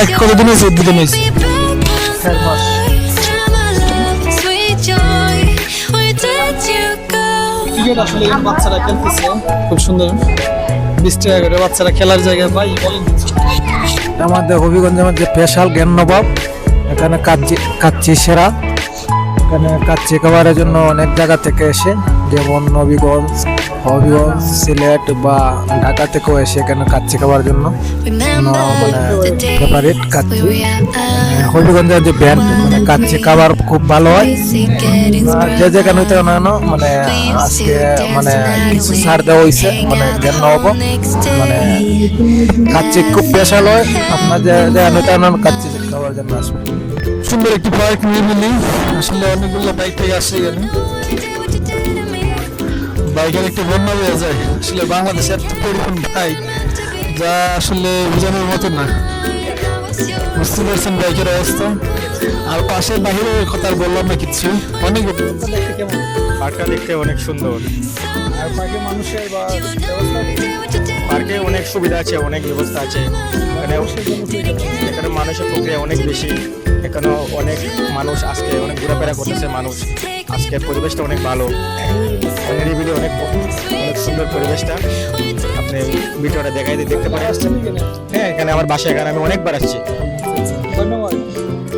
Park কতদিন হয়েছে আসলে বাচ্চারা খেলতেছে খুব সুন্দর বিশ টাকা করে বাচ্চারা খেলার জায়গা বলেন। আমাদের স্পেশাল জ্ঞান নবাব এখানে কাচ্চি কাচ্চি সেরা। এখানে কাচ্চি খাবারের জন্য অনেক জায়গা থেকে এসে যেমন নবীগঞ্জ হবিগঞ্জ সিলেট বা ঢাকা থেকেও এসে এখানে কাচ্চি খাবার জন্য। মানে ফেভারিট কাচ্চি। হবিগঞ্জের যে ব্যান্ড মানে কাচ্চি খাবার খুব ভালো হয়। আর যে যেখানে হইতে না মানে আজকে মানে কিছু ছাড় দেওয়া হয়েছে মানে জ্ঞান নবাব মানে কাচ্চি খুব স্পেশাল হয়। আপনার যে যেখানে হইতে না কাচ্চি খাবার জন্য আসবে। সুন্দর একটি পার্ক নির্মিলি আসলে অনেকগুলো বাইক আসছে এখানে। বাইকের একটু বন্যা হয়ে যায়। আসলে বাংলাদেশে এত পরিমাণ বাইক যা আসলে বোঝানোর মতো না। বুঝতে পারছেন বাইকের অবস্থা? আর পাশের বাহিরের কথা বললাম না কিচ্ছু অনেক পার্কটা দেখতে অনেক সুন্দর। আর পার্কে মানুষের বা পার্কে অনেক সুবিধা আছে, অনেক ব্যবস্থা আছে। এখানে মানুষের প্রক্রিয়া অনেক বেশি। এখানে অনেক মানুষ আজকে অনেক ঘোরাফেরা করতেছে মানুষ। আজকে পরিবেশটা অনেক ভালো। নিরিবিলি অনেক অনেক সুন্দর পরিবেশটা। আপনি ভিডিওটা দেখাই দিয়ে দেখতে পারেন। আসছেন হ্যাঁ এখানে আমার বাসায় এখানে আমি অনেকবার আসছি। ধন্যবাদ।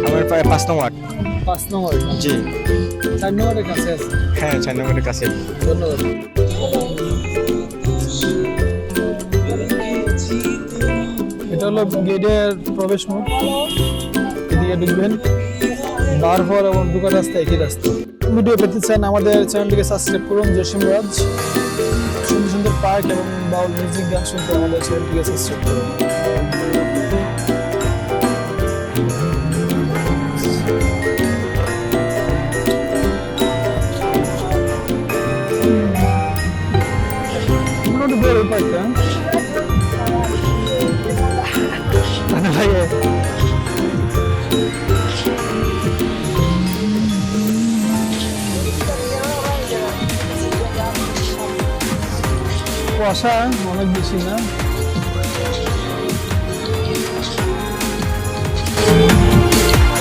আমার প্রায় পাঁচ নম্বর পাঁচ নম্বর। জি। চার নম্বরের কাছে আছে। হ্যাঁ চার নম্বরের কাছে। ধন্যবাদ। এটা হলো গেটের প্রবেশ মুখ এদিকে ঢুকবেন বার হওয়ার এবং ঢুকার রাস্তা একই রাস্তা। ভিডিও পেতে চান আমাদের চ্যানেলটিকে সাবস্ক্রাইব করুন জসিম রাজ সুন্দর সুন্দর পার্ক এবং বাউল মিউজিক গান শুনতে আমাদের চ্যানেলটিকে সাবস্ক্রাইব করুন। ভাই কুয়াশা অনেক বেশি না?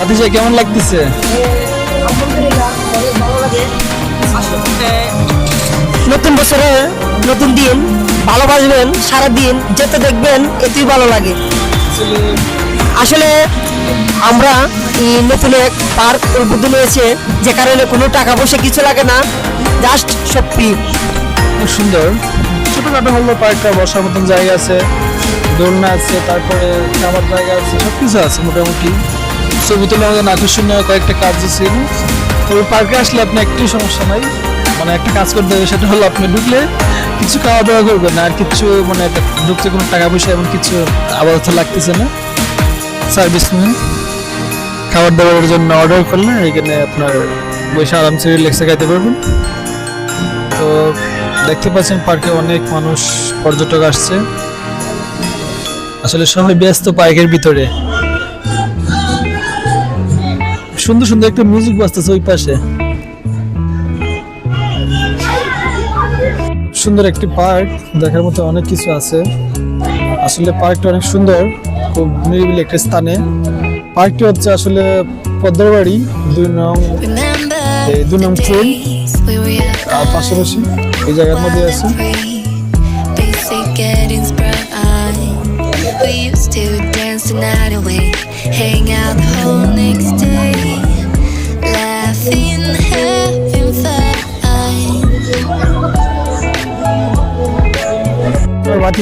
আদিজা কেমন লাগতেছে? নতুন বছরে নতুন দিন ভালোবাসবেন সারা দিন যেতে দেখবেন এতেই ভালো লাগে। আসলে আমরা এই নতুন এক পার্ক উদ্বোধন হয়েছে যে কারণে কোনো টাকা পয়সা কিছু লাগে না জাস্ট সব ফ্রি খুব সুন্দর। ছোটখাটো হলো পার্কটা বসার মতন জায়গা আছে, দোলনা আছে, তারপরে খাবার জায়গা আছে সব কিছু আছে মোটামুটি। ছবি তোলার মতন আকর্ষণীয় কয়েকটা কাজ এখানে। তবে পার্কে আসলে আপনি একটু সমস্যা নাই। মানে একটা কাজ করতে হবে, সেটা হলো আপনি ঢুকলে কিছু খাওয়া দাওয়া করবেন আর কিছু মানে ঢুকতে কোনো টাকা পয়সা এমন কিছু আপাতত লাগতেছে না। সার্ভিস নেন খাবার দাবারের জন্য অর্ডার করলে এখানে আপনার বসে আরামসে রিল্যাক্সে খাইতে পারবেন। তো দেখতে পাচ্ছেন পার্কে অনেক মানুষ পর্যটক আসছে। আসলে সবাই ব্যস্ত পার্কের ভিতরে। সুন্দর সুন্দর একটা মিউজিক বাজতেছে ওই পাশে। সুন্দর একটি পার্ক, দেখার মতো অনেক কিছু আছে। আসলে পার্কটা অনেক সুন্দর, খুব নিরিবিলি একটা স্থানে। পার্কটি হচ্ছে আসলে পদ্মারবাড়ি, দুই নং দুই নং ট্রেন আর পাশাপাশি এই জায়গার মধ্যে আছে. We used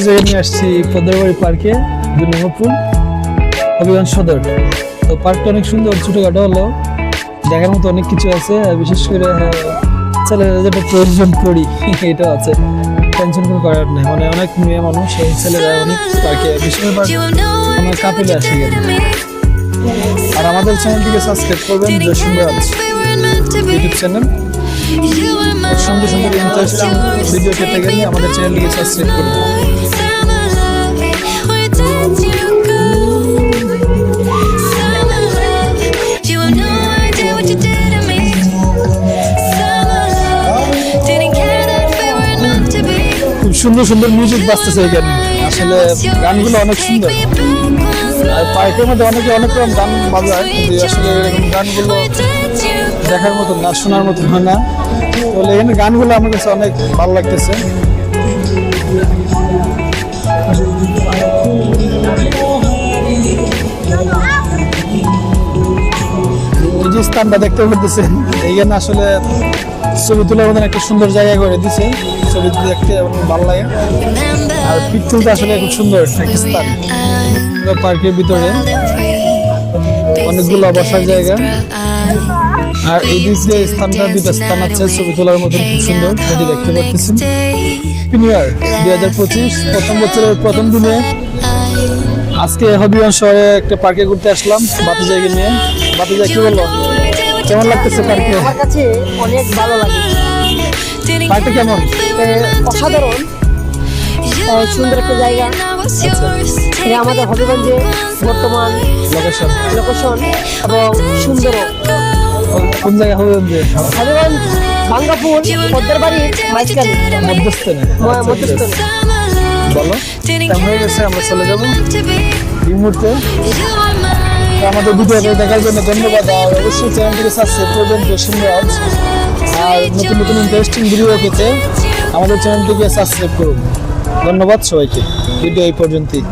জায়গায় নিয়ে আসছি পদ্মারবাড়ি পার্কে পুল হবিগঞ্জ সদর তো পার্কটা অনেক সুন্দর, ছোটখাটো হলো দেখার মতো অনেক কিছু আছে বিশেষ করে ছেলেরা যেটা প্রয়োজন করি এটা আছে। টেনশন কোনো করার নেই মানে অনেক মেয়ে মানুষ এই ছেলেরা অনেক পার্কে বেশিরভাগ আমার কাপিলে আসে গেলে. আর আমাদের চ্যানেলটিকে সাবস্ক্রাইব করবেন জসিম রাজ. ইউটিউব চ্যানেল সঙ্গে সঙ্গে my সুন্দর সুন্দর ইন্টারেস্টিং ভিডিও পেতে গেলে আমাদের চ্যানেলটিকে সাবস্ক্রাইব করবেন সুন্দর সুন্দর মিউজিক বাজতেছে এখানে আসলে গানগুলো অনেক সুন্দর। আর পার্কের মধ্যে অনেকে অনেক রকম গান বাজায়, কিন্তু আসলে এরকম গানগুলো দেখার মতো না, শোনার মতো হয় না। তাহলে এখানে গানগুলো আমার কাছে অনেক ভালো লাগতেছে। এই যে স্থানটা দেখতে পাচ্ছেন এইখানে আসলে ছবি তোলার মতন একটা সুন্দর জায়গা করে দিছে। ছবি দেখতে এবং ভালো লাগে। আর পিকচুলটা আসলে খুব সুন্দর পুরো পার্কের ভিতরে। অনেকগুলো বসার জায়গা। আর এই দিক দিয়ে স্থানটা, দুইটা স্থান আছে, ছবি তোলার মতো খুব সুন্দর যেটি দেখতে পাচ্ছেন নিউ ইয়ার দুই হাজার পঁচিশ, প্রথম বছরের প্রথম দিনে আজকে হবিগঞ্জ শহরে একটা পার্কে ঘুরতে আসলাম বাতি জায়গা নিয়ে। বাতি জায়গা কি বলল কেমন লাগতেছে পার্কে? আমার কাছে অনেক ভালো লাগে। পার্কটা কেমন? অসাধারণ। সুন্দর একটা জায়গা। এটা আমাদের হবিগঞ্জে বর্তমান লোকেশন লোকেশন এবং সুন্দরও কোন জায়গা হবিগঞ্জে। হবিগঞ্জ ভাঙ্গাপুর পদ্মার বাড়ির মাঝখানে। মধ্যস্থানে ম- মধ্যস্থলে বলো। হয়ে গেছে আমরা চলে যাব। এই মুহূর্তে? তো আমাদের ভিডিওটা দেখার জন্য ধন্যবাদ। আর অবশ্যই চ্যানেলটিকে সাবস্ক্রাইব করবেন রাজ আর নতুন নতুন ইন্টারেস্টিং ভিডিও পেতে আমাদের চ্যানেলটিকে সাবস্ক্রাইব করুন। ধন্যবাদ সবাইকে। ভিডিও এই পর্যন্তই।